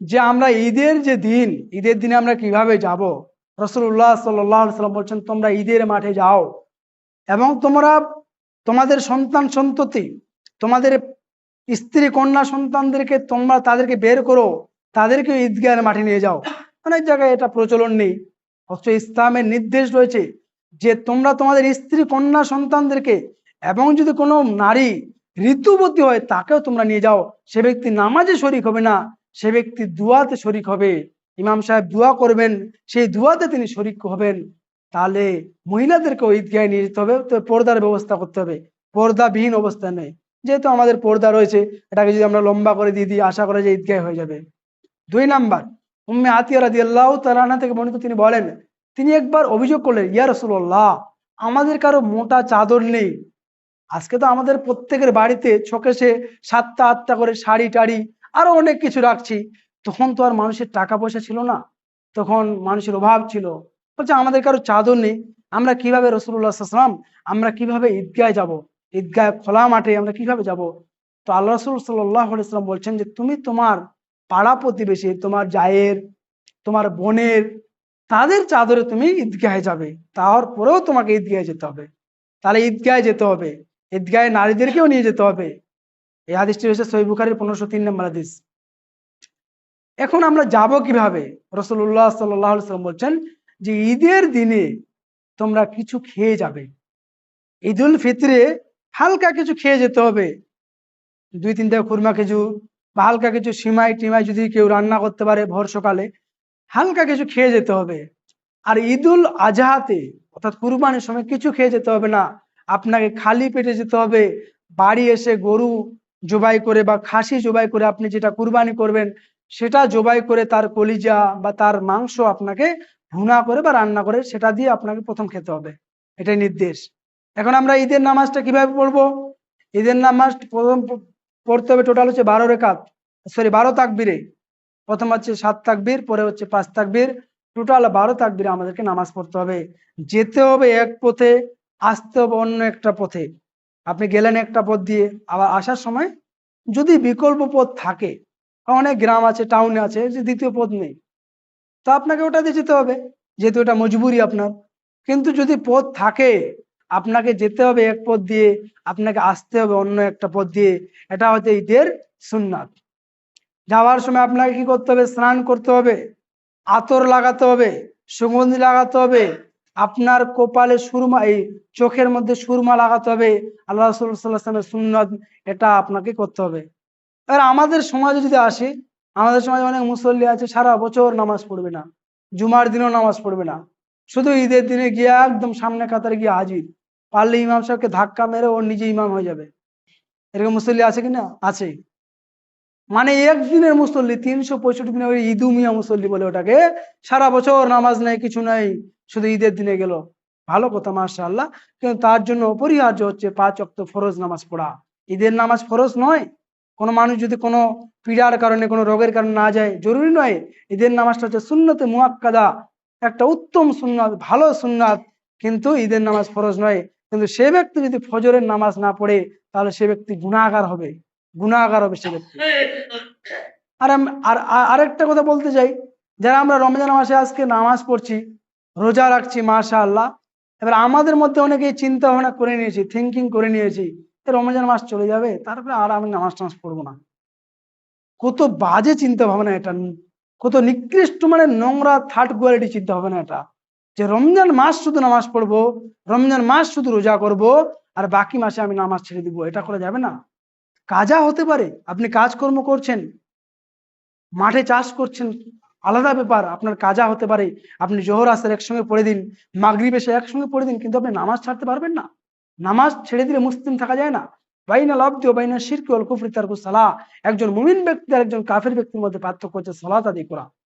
যে আমরা ঈদের যে দিন, ঈদের দিনে আমরা কীভাবে যাব? রসুল্লাহ সাল্লাম বলছেন, তোমরা ঈদের মাঠে যাও এবং তোমরা তোমাদের সন্তান সন্ততি, তোমাদের স্ত্রী কন্যা সন্তানদেরকে তোমরা তাদেরকে বের করো তাদেরকে ঈদগাহের মাঠে নিয়ে যাও। অনেক জায়গায় এটা প্রচলন নেই। অথচ ইসলামের নির্দেশ রয়েছে যে তোমরা তোমাদের স্ত্রী কন্যা সন্তানদেরকে এবং যদি কোনো নারী ঋতুবতী হয়, তাকেও তোমরা নিয়ে যাও। সে ব্যক্তি নামাজে শরিক হবে না সে ব্যক্তি দুয়াতে শরিক হবে, ইমাম সাহেব দোয়া করবেন, সেই দুয়াতে তিনি শরিক হবেন, তাহলে মহিলাদেরকেও ঈদগাহে নিয়ে যেতে হবে, তো পর্দার ব্যবস্থা করতে হবে। পর্দাবিহীন অবস্থা নেই। যেহেতু আমাদের পর্দা রয়েছে, এটাকে যদি আমরা লম্বা করে দিয়ে দিই, আশা করে যে ঈদগাহে হয়ে যাবে। দুই নাম্বার, উম্মে আতিয়া রাজি আল্লাহ তালানা থেকে বর্ণিত তিনি বলেন, তিনি একবার অভিযোগ করলেন, ইয়া রসুল্লাহ আমাদের কারও মোটা চাদর নেই। আজকে তো আমাদের প্রত্যেকের বাড়িতে শোকেশে সাতটা আটটা করে শাড়ি টাড়ি আরও অনেক কিছু রাখছি। তখন তো আর মানুষের টাকা পয়সা ছিল না। তখন মানুষের অভাব ছিল। বলছে, আমাদের কারও চাদর নেই। আমরা কীভাবে রসুল্লাহাম আমরা কীভাবে ঈদগায় যাব? ঈদগায় খোলা মাঠে আমরা কীভাবে যাব? তো আল্লাহ রসুল সাল্লাম বলছেন যে, তুমি তোমার পাড়া প্রতিবেশী, তোমার জায়ের, তোমার বোনের, তাদের চাদরে তুমি ঈদগাহে যাবে। তার পরেও তোমাকে ঈদগাহে যেতে হবে। তাহলে ঈদগাহে যেতে হবে। ঈদগাহে নারীদেরকেও নিয়ে যেতে হবে। এই হাদিসটি হচ্ছে সহি বুখারির পনেরোশো তিন নম্বর হাদিস। এখন আমরা যাব কীভাবে? রসুল্লাহ সাল্লাম বলছেন যে ঈদের দিনে তোমরা কিছু খেয়ে যাবে। ঈদ উল ফিতরে হালকা কিছু খেয়ে যেতে হবে। দুই তিনটা খুরমা খেজুর বা হালকা কিছু সিমাই টিমাই যদি কেউ রান্না করতে পারে ভোর সকালে, হালকা কিছু খেয়ে যেতে হবে। আর ঈদুল আজহাতে অর্থাৎ কুরবানির সময় কিছু খেয়ে যেতে হবে না। আপনাকে খালি পেটে যেতে হবে। বাড়ি এসে গরু জবাই করে বা খাসি জবাই করে আপনি যেটা কুরবানি করবেন, সেটা জবাই করে তার কলিজা বা তার মাংস আপনাকে ভুনা করে বা রান্না করে, সেটা দিয়ে আপনাকে প্রথম খেতে হবে। এটাই নির্দেশ। এখন আমরা ঈদের নামাজটা কীভাবে পড়ব? ঈদের নামাজ প্রথম পড়তে হবে টোটাল হচ্ছে বারো রেখাত সরি বারো তাকবিরে। প্রথম হচ্ছে সাত তাকবির, পরে হচ্ছে পাঁচ তাকবির। টোটাল বারো তাকবিরে আমাদেরকে নামাজ পড়তে হবে। যেতে হবে এক পথে, আসতে হবে অন্য একটা পথে। আপনি গেলেন একটা পথ দিয়ে, আবার আসার সময় যদি বিকল্প পথ থাকে, অনেক গ্রাম আছে টাউনে আছে, যে দ্বিতীয় পথ নেই, তা আপনাকে ওটা দিয়ে যেতে হবে, যেহেতু এটা মজবুরি আপনার। কিন্তু যদি পথ থাকে, আপনাকে যেতে হবে এক পথ দিয়ে, আপনাকে আসতে হবে অন্য একটা পথ দিয়ে, এটা হচ্ছে ঈদের সুন্নাত। যাওয়ার সময় আপনাকে কি করতে হবে? স্নান করতে হবে, আতর লাগাতে হবে, সুগন্ধি লাগাতে হবে আপনার কপালে সুরমা, এই চোখের মধ্যে সুরমা লাগাতে হবে। আল্লাহ সাল্লামের সুন্নাত, এটা আপনাকে করতে হবে। এবার আমাদের সমাজে যদি আসি, আমাদের সমাজে অনেক মুসল্লি আছে, সারা বছর নামাজ পড়বে না, জুমার দিনও নামাজ পড়বে না। শুধু ঈদের দিনে গিয়ে একদম সামনে কাতারে গিয়ে হাজির। পারলে ইমাম সাহেবকে ধাক্কা মেরে ওর নিজে ইমাম হয়ে যাবে। এরকম মুসল্লি আছে কিনা? আছে। মানে একদিনের মুসল্লি তিনশো পঁয়ষট্টি দিনে ওই ঈদু মিয়া মুসল্লি বলে ওটাকে, সারা বছর নামাজ নেই, কিছু নাই, শুধু ঈদের দিনে গেল। ভালো কথা মাসা আল্লাহ কিন্তু তার জন্য অপরিহার্য হচ্ছে পাঁচ অক্ত ফরজ নামাজ পড়া। ঈদের নামাজ ফরজ নয়। কোনো মানুষ যদি কোনো পীড়ার কারণে, কোনো রোগের কারণে না যায়, জরুরি নয়। ঈদের নামাজটা হচ্ছে শূন্যতে মুয়াক্কাদা একটা উত্তম সুন্নাত, ভালো সুন্নাত, কিন্তু ঈদের নামাজ ফরজ নয়। কিন্তু সে ব্যক্তি যদি ফজরের নামাজ না পড়ে, তাহলে সে ব্যক্তি গুণাগার হবে। গুণাগার হবে সে ব্যক্তি আর আর আরেকটা কথা বলতে চাই, যারা আমরা রমজান মাসে আজকে নামাজ পড়ছি, রোজা রাখছি মাশা আল্লাহ এবার আমাদের মধ্যে অনেকেই চিন্তা ভাবনা করে নিয়েছি থিঙ্কিং করে নিয়েছি রমজান মাস চলে যাবে, তারপরে আর আমি নামাজ টামাজ পড়ব না। কত বাজে চিন্তা ভাবনা এটা, কত নিকৃষ্ট মানে নোংরা থার্ড কোয়ালিটি চিন্তা ভাবনা এটা। যে রমজান মাস শুধু নামাজ পড়ব, রমজান মাস শুধু রোজা করব, আর বাকি মাসে আমি নামাজ ছেড়ে দিব, এটা করা যাবে না। কাজা হতে পারে, আপনি কাজকর্ম করছেন, মাঠে চাষ করছেন, আলাদা ব্যাপার, আপনার কাজা হতে পারে, আপনি জোহর আসের একসঙ্গে পড়ে দিন, মাগরিব এসে একসঙ্গে পড়ে দিন, কিন্তু আপনি নামাজ ছাড়তে পারবেন না। নামাজ ছেড়ে দিলে মুসলিম থাকা যায় না। বাইনা লব্ধ বাইনা শিরকি অল কুফরি সালাহ। একজন মুমিন ব্যক্তি আর একজন কাফের ব্যক্তির মধ্যে পার্থক্য হচ্ছে সালাত আদি করা।